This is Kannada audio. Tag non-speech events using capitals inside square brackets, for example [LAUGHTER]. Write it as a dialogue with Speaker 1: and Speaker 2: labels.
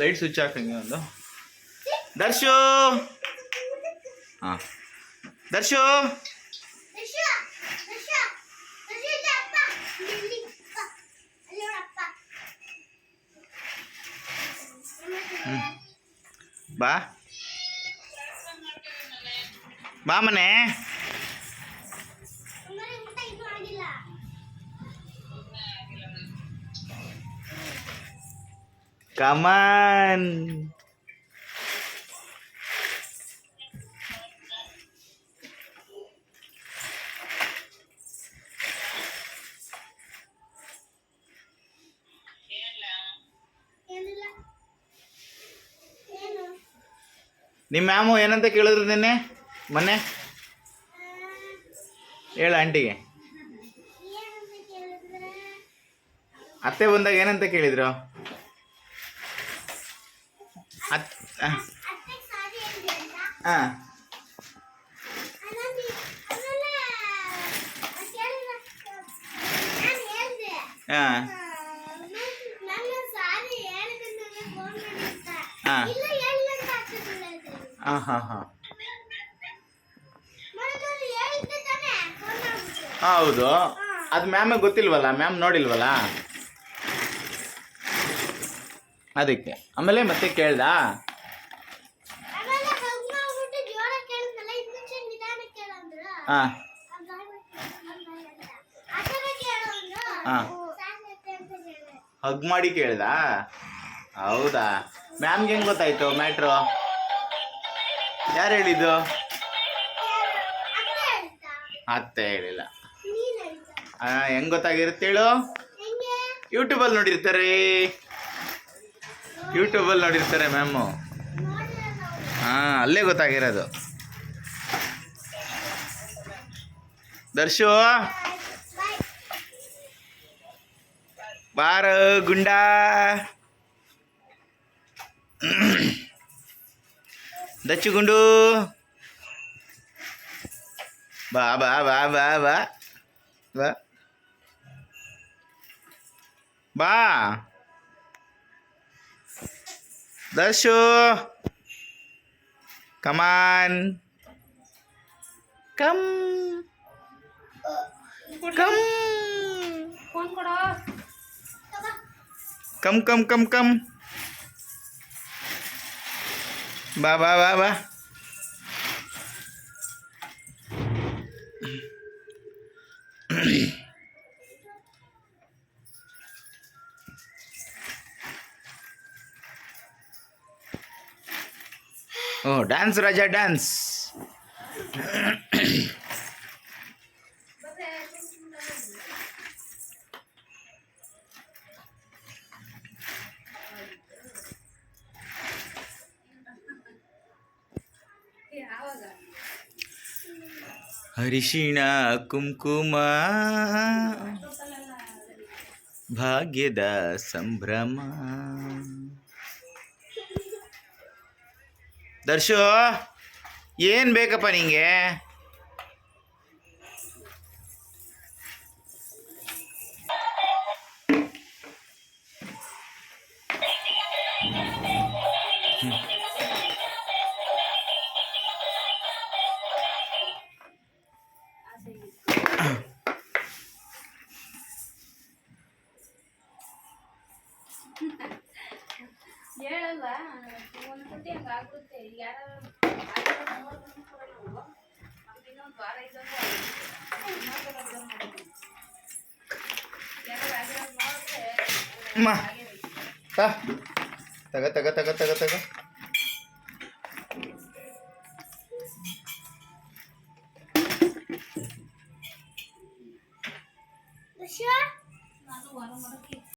Speaker 1: ಲೈಟ್ ಸ್ವಿಚ್ ಹಾಕಂಗೆ ಒಂದು ದರ್ಶು ಹಾಂ ದರ್ಶು ಬಾ ಬಾ ಮನೆ ಕಮಾನ್ ನಿಮ್ಮ ಮ್ಯಾಮು ಏನಂತ ಕೇಳಿದ್ರು ನಿನ್ನೆ? ಮೊನ್ನೆ? ಹೇಳ ಆಂಟಿಗೆ. ಅತ್ತೆ ಬಂದಾಗ ಏನಂತ ಕೇಳಿದ್ರು? ಅತ್ ಹಾಂ ಹಾಂ ಹಾ. ಹಾಂ ಹಾಂ ಹಾಂ. ಹೌದು. ಅದು ಮ್ಯಾಮಿಗೆ ಗೊತ್ತಿಲ್ವಲ್ಲ? ಮ್ಯಾಮ್ ನೋಡಿಲ್ವಲ್ಲ? ಅದಕ್ಕೆ. ಆಮೇಲೆ ಮತ್ತೆ ಕೇಳ್ದ? ಹಾಂ. ಹಾ. ಹಗ್ ಮಾಡಿ ಕೇಳ್ದ? ಹೌದಾ? ಮ್ಯಾಮ್ಗೆ ಹೆಂಗ್ ಗೊತ್ತಾಯ್ತು ಮ್ಯಾಟ್ರು? ಯಾರು ಹೇಳಿದ್ದು? ಅತ್ತೆ ಹೇಳಿಲ್ಲ. ಹೆಂಗ್ ಗೊತ್ತಾಗಿರುತ್ತೆ ಹೇಳು? ಯೂಟ್ಯೂಬಲ್ಲಿ ನೋಡಿರ್ತಾರೆ. ಯೂಟ್ಯೂಬಲ್ಲಿ ನೋಡಿರ್ತಾರೆ ಮ್ಯಾಮು ಹಾಂ ಅಲ್ಲೇ ಗೊತ್ತಾಗಿರೋದು ದರ್ಶು ಬಾರ ಗುಂಡ ದಚ್ಚು ಗುಂಡು ಬಾ ಬಾ ಬಾ ಬಾ ಬಾ ಬಾ Đã chưa? Come on. Come.
Speaker 2: Come. Come
Speaker 1: come come come. Ba ba ba ba. Mm-hmm. [CLEARS THROAT] O dance Raja dance
Speaker 2: ಯಾವಾಗ
Speaker 1: ಹರಿಶಿಣ ಕುಂಕುಮ ಭಾಗ್ಯದ ಸಂಭ್ರಮ ದರ್ಶು ಏನು ಬೇಕಪ್ಪ ನಿಂಗೆ
Speaker 2: ಹೇಳಲ್ಲ ಒಂದು ಸತಿ ಹಂಗೆ ಆಗ್ಬಿಡುತ್ತೆ ಯಾರು ಇನ್ನೊಂದು ವಾರ
Speaker 1: ತಗ ತಗ ತಗ ತಗ ತಗ.